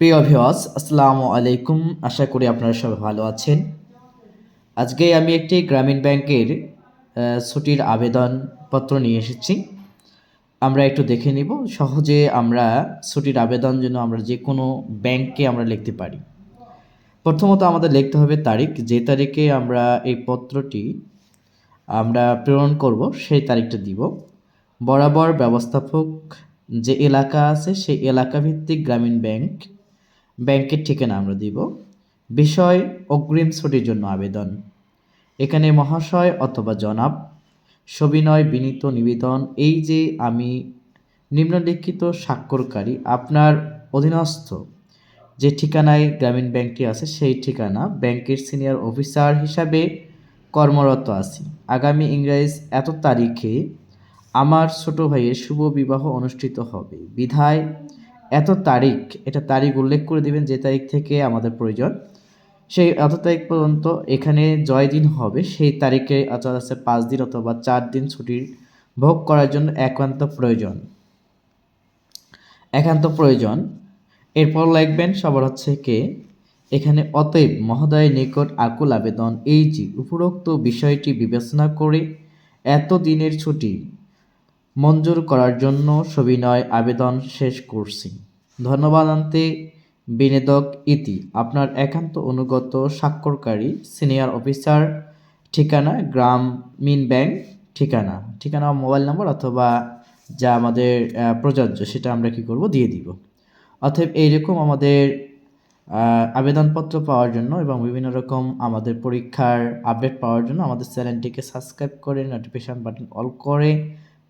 প্রিয় ভিওয়াস আসসালামু আলাইকুম। আশা করি আপনারা সবাই ভালো আছেন। আজকে আমি একটি গ্রামীণ ব্যাংকের ছুটির আবেদনপত্র নিয়ে এসেছি। আমরা একটু দেখে নিব, সহজে আমরা ছুটির আবেদন জন্য আমরা যে কোনো ব্যাংকে আমরা লিখতে পারি। প্রথমত আমাদের লিখতে হবে তারিখ, যে তারিখে আমরা এই পত্রটি আমরা প্রেরণ করব, সেই তারিখটা দিব। বরাবর ব্যবস্থাপক যে এলাকা আছে, সেই এলাকা ভিত্তিক গ্রামীণ ব্যাংক ব্যাংকের ঠিকানা আমরা দিব। বিষয় অগ্রিম ছুটির জন্য আবেদন। এখানে মহাশয় অথবা জনাব, সবিনয়, বিনীত, নিবেদন, এই যে আমি নিম্নলিখিত স্বাক্ষরকারী, আপনার অধীনস্থ যে ঠিকানায় গ্রামীণ ব্যাংকটি আছে, সেই ঠিকানা ব্যাংকের সিনিয়র অফিসার হিসাবে কর্মরত আছি। আগামী ইংরেজ এত তারিখে আমার ছোট ভাইয়ের শুভ বিবাহ অনুষ্ঠিত হবে। বিধায় তারিখ, এটা তারিখ উল্লেখ করে দিবেন যে তারিখ থেকে আমাদের প্রয়োজন। সেই এত তারিখ পর্যন্ত এখানে জয় দিন হবে, সেই তারিখে অর্থাৎ আছে পাঁচ দিন অথবা চার দিন ছুটির ভোগ করার জন্য একান্ত প্রয়োজন। একান্ত প্রয়োজন। এরপর লিখবেন সবার হচ্ছে কে? এখানে, অতএব মহোদয়ের নিকট আকুল আবেদন এই যে, উপরোক্ত বিষয়টি বিবেচনা করে এত দিনের ছুটি মঞ্জুর করার জন্য সবিনয় আবেদন শেষ করছি। ধন্যবাদ আনতে, বিনোদক ইতি, আপনার একান্ত অনুগত স্বাক্ষরকারী, সিনিয়র অফিসার, ঠিকানা গ্রামীণ ব্যাংক, ঠিকানা ঠিকানা, মোবাইল নম্বর অথবা যা আমাদের প্রযোজ্য, সেটা আমরা কি করব? দিয়ে দিব। অতএব এইরকম আমাদের আবেদনপত্র পাওয়ার জন্য এবং বিভিন্ন রকম আমাদের পরীক্ষার আপডেট পাওয়ার জন্য আমাদের চ্যানেলটিকে সাবস্ক্রাইব করে নোটিফিকেশন বাটন অল করে